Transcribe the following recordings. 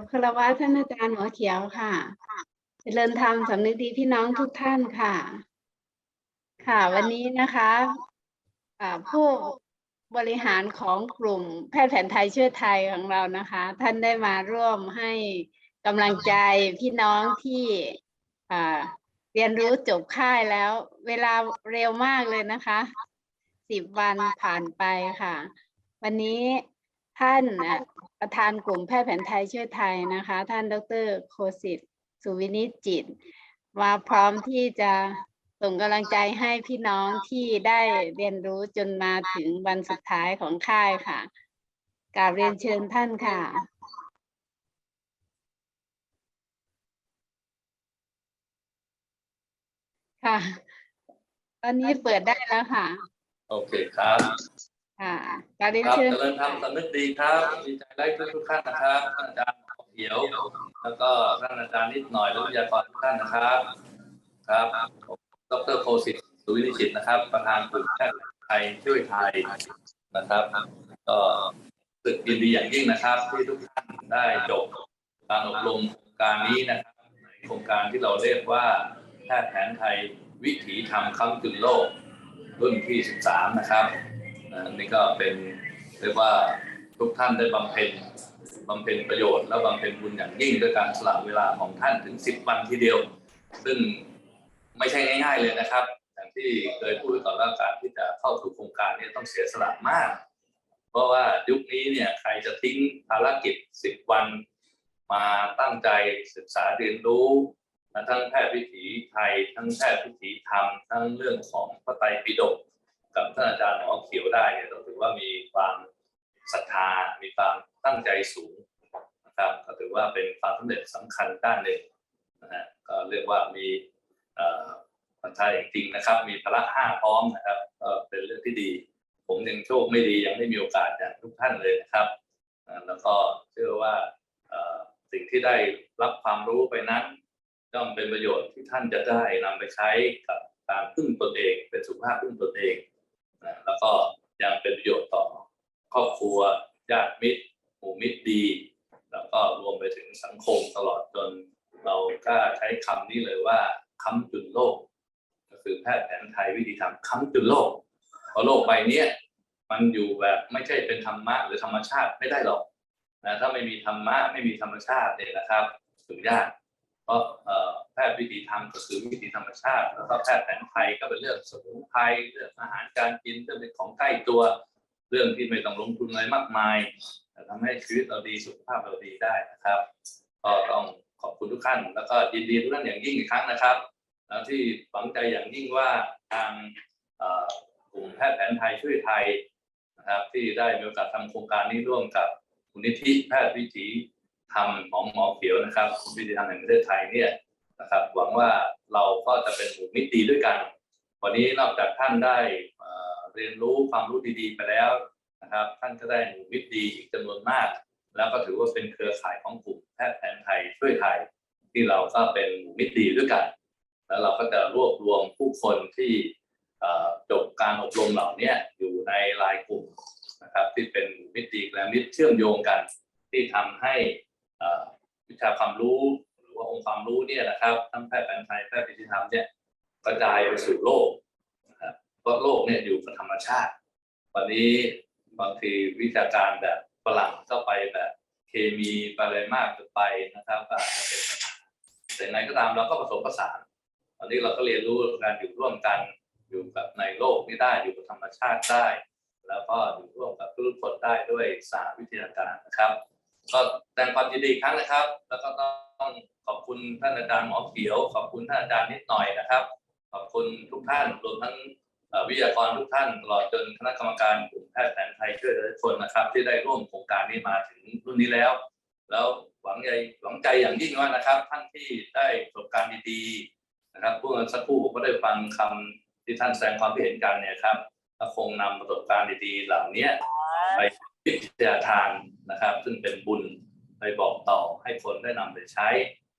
กับคารวะท่านอาจารย์หมอเขียวค่ะเจริญธรรมสำนึกดีพี่น้องทุกท่านค่ะ ค่ะวันนี้นะคะผู้บริหารของกลุ่มแพทย์แผนไทยช่วยไทยของเรานะคะ ท่านได้มาร่วมให้กำลังใจพี่น้องที่เรียนรู้จบค่ายแล้ว เวลาเร็วมากเลยนะคะสิบวันผ่านไปค่ะ วันนี้ ท่านอะประธานกลุ่มแพทย์แผนไทยช่วยไทยนะคะ ท่านดรโคสิตสุวินิจจิต มาพร้อมที่จะส่งกำลังใจให้พี่น้องที่ได้เรียนรู้จนมาถึงวันสุดท้ายของค่ายค่ะกราบเรียนเชิญท่านค่ะ ค่ะ ตอนนี้เปิดได้แล้วค่ะ โอเคครับ ค่ะกราบเรียนครับเชิญเจริญธรรมสำนึกดีครับ ดีใจได้ทุกทุกๆท่านนะครับท่านอาจารย์หมอเขียว แล้วก็ท่านอาจารย์นิดหน่อยและวิทยากรทุกท่านนะครับ ครับผมดรโคสิตสุวินิชิตนะครับ ประธานกลุ่มแพทย์ไทยช่วยไทยนะครับก็รู้สึกยินดีอย่างยิ่งนะครับ ที่ทุกท่านได้จบการอบรมโครงการนี้นะครับในโครงการที่เราเรียกว่าแพทย์แผนไทยวิถีธรรมค้ำจุนโลก รุ่นที่ 13 นะครับ อันนี้ก็เป็นเรียกว่าทุกท่านได้บำเพ็ญบำเพ็ญประโยชน์และบำเพ็ญบุญอย่างยิ่งด้วยการสละเวลาของท่านถึง 10 วันทีเดียว ซึ่งไม่ใช่ง่าย ๆเลยนะครับ อย่างที่เคยพูดก่อนว่าการที่จะเข้าสู่โครงการนี้ต้องเสียสละมาก เพราะว่ายุคนี้เนี่ยใครจะทิ้งภารกิจ 10 วัน มาตั้งใจศึกษาเรียนรู้ทั้งแพทย์วิถีไทย ทั้งแพทย์วิถีธรรมทั้งเรื่องของพระไตรปิฎก กับท่านอาจารย์หมอเขียวได้เนี่ยต้องถือว่ามีความศรัทธา มีความตั้งใจสูงนะครับก็ถือว่าเป็นความสำเร็จสำคัญด้านหนึ่งนะฮะก็เรียกว่ามีศรัทธาอย่างจริงนะครับ มีพละห้าพร้อมนะครับก็เป็นเรื่องที่ดี ผมยังโชคไม่ดียังไม่มีโอกาสอย่างทุกท่านเลยนะครับแล้วก็เชื่อว่าสิ่งที่ได้รับความรู้ไปนั้นย่อมเป็นประโยชน์ที่ท่านจะได้นำไปใช้กับการพึ่งตนเอง เป็นสุขภาพพึ่งตนเอง นะแล้วก็ยังเป็นประโยชน์ต่อครอบครัวญาติมิตรหมู่มิตรดี แล้วก็รวมไปถึงสังคมตลอดจนเรากล้าใช้คำนี้เลยว่าค้ำจุนโลก ก็คือแพทย์แผนไทยวิธีทำค้ำจุนโลกเพราะโลกใบนี้มันอยู่แบบไม่ใช่เป็นธรรมะหรือธรรมชาติไม่ได้หรอกนะถ้าไม่มีธรรมะไม่มีธรรมชาติเนี่ยนะครับถึงยาก ราะแพทย์วิธีธรรมก็คือวิธีธรรมชาติ แล้วก็แพทย์แผนไทยก็เป็นเรื่องสมุนไพรเรื่องอาหารการกินเรื่องเป็นของใกล้ตัว เรื่องที่ไม่ต้องลงทุนอะไรมากมายแต่ทำให้ชีวิตเราดีสุขภาพเราดีได้นะครับ ก็ต้องขอบคุณทุกท่าน แล้วก็ยินดีทุกท่านอย่างยิ่งอีกครั้งนะครับแล้วที่หวังใจอย่างยิ่งว่าทางกลุ่มแพทย์แผนไทยช่วยไทยนะครับ ที่ได้มีโอกาสทำโครงการนี้ร่วมกับมูลนิธิแพทย์วิถี ธรรมของหมอเขียวนะครับวิธีธรรมแห่งประเทศไทยเนี่ยนะครับหวังว่าเราก็จะเป็นหมู่มิตรดีด้วยกัน วันนี้นอกจากท่านได้เรียนรู้ความรู้ดีๆ ไปแล้วนะครับ ท่านก็ได้หมู่มิตรดีอีกจำนวนมาก แล้วก็ถือว่าเป็นเครือข่ายของกลุ่มแพทย์แผนไทยช่วยไทย ที่เราก็เป็นหมู่มิตรดีด้วยกัน แล้วเราก็จะรวบรวมผู้คนที่จบการอบรมเหล่านี้อยู่ในรายกลุ่มนะครับที่เป็นหมู่มิตรดีและมิตรเชื่อมโยงกันที่ทำให้ วิชาความรู้ หรือว่าองค์ความรู้เนี่ยนะครับทั้งแพทย์แผนไทยแพทย์พิธีธรรมเนี่ยกระจายไปสู่โลกนะครับเพราะโลกเนี่ยอยู่กับธรรมชาติ วันนี้บางทีวิชาการแบบฝรั่งก็ไปแบบเคมีไปอะไรมากเกินไปนะครับก็อาจจะเป็นปัญหาแต่ยังไงก็ตามเราก็ผสมผสานวันนี้เราก็เรียนรู้การอยู่ร่วมกันอยู่กับในโลกนี้ได้อยู่กับธรรมชาติได้ แล้วก็อยู่ร่วมกับทุกคนได้ด้วยสาวิทยาการนะครับ ก็แสดงความยินดีอีกครั้งนะครับ แล้วก็ต้องขอบคุณท่านอาจารย์หมอเขียว ขอบคุณท่านอาจารย์นิดหน่อยนะครับ ขอบคุณทุกท่านรวมทั้งวิทยากรทุกท่านตลอดจนคณะกรรมการกลุ่มแพทย์แผนไทยช่วยเหลือคนนะครับ ที่ได้ร่วมโครงการนี้มาถึงรุ่นนี้แล้ว แล้วหวังใจหวังใจอย่างยิ่งว่านะครับ ท่านที่ได้ประสบการณ์ดีๆนะครับพวกเราสักครู่ผมก็ได้ฟังคำที่ท่านแสดงความคิดเห็นกันเนี่ยครับคงนำประสบการณ์ดีๆเหล่านี้ไปวิทยาทา นะครับ ซึ่งเป็นบุญไปบอกต่อให้คนได้นำไปใช้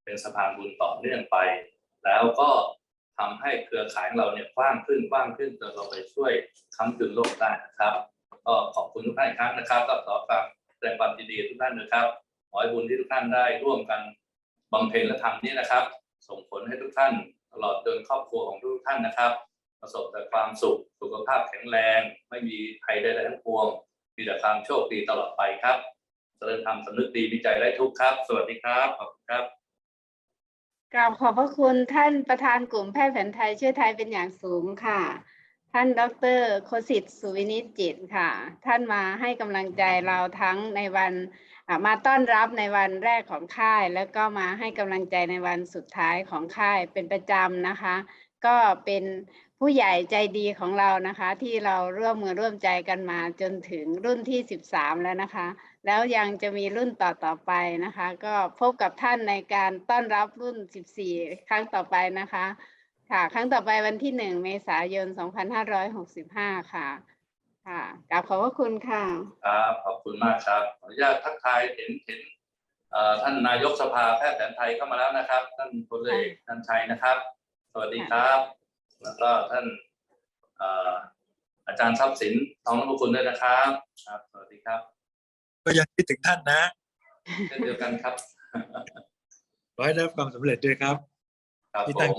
เป็นสะพานบุญต่อเนื่องไป แล้วก็ทำให้เครือข่ายของเราเนี่ยกว้างขึ้นกว้างขึ้นจนเราไปช่วยค้ำจุนโลกได้นะครับ ก็ขอบคุณทุกท่านอีกครั้งนะครับก็ขอฝากแสดงความยินดีทุกท่านนะครับขอให้บุญที่ทุกท่านได้ร่วมกันบำเพ็ญและทำนี้นะครับ ส่งผลให้ทุกท่าน ตลอดจนครอบครัวของทุกท่านนะครับ ประสบแต่ความสุขสุขภาพแข็งแรง ไม่มีภัยใดๆทั้งปวง มีแต่ความโชคดีตลอดไปครับเจริญธรรมสำนึกดีวิจัยไร้ทุกข์ครับ สวัสดีครับขอบคุณครับกราบขอบพระคุณท่านประธานกลุ่มแพทย์แผนไทยช่วยไทยเป็นอย่างสูงค่ะ ท่านดรโคสิตสุวินิจจิตค่ะ ท่านมาให้กำลังใจเราทั้งในวันมาต้อนรับในวันแรกของค่าย แล้วก็มาให้กำลังใจในวันสุดท้ายของค่ายเป็นประจำนะคะ ก็เป็น ผู้ใหญ่ใจดีของเรานะคะ ที่เราร่วมมือร่วมใจกันมาจนถึงรุ่นที่ 13 แล้วนะคะ แล้วยังจะมีรุ่นต่อต่อไปนะคะ ก็พบกับท่านในการต้อนรับรุ่น 14 ครั้งต่อไปนะคะ ค่ะครั้งต่อไปวันที่ 1 เมษายน 2565 ค่ะค่ะกราบขอบพระคุณค่ะครับขอบคุณมากครับขออนุญาตทักทายเห็นเห็นเอ่อท่านนายกสภาแพทย์แผนไทยเข้ามาแล้วนะครับ ท่านพลเอกท่านชัยนะครับ สวัสดีครับ แล้วก็ท่านเอ่ออาจารย์ทรัพย์สินทองนพคุณด้วยนะครับครับ สวัสดีครับ ก็ยังคิดถึงท่านนะเช่นเดียวกันครับขอให้ได้รับความสำเร็จด้วยครับ ครับที่ผตั้งม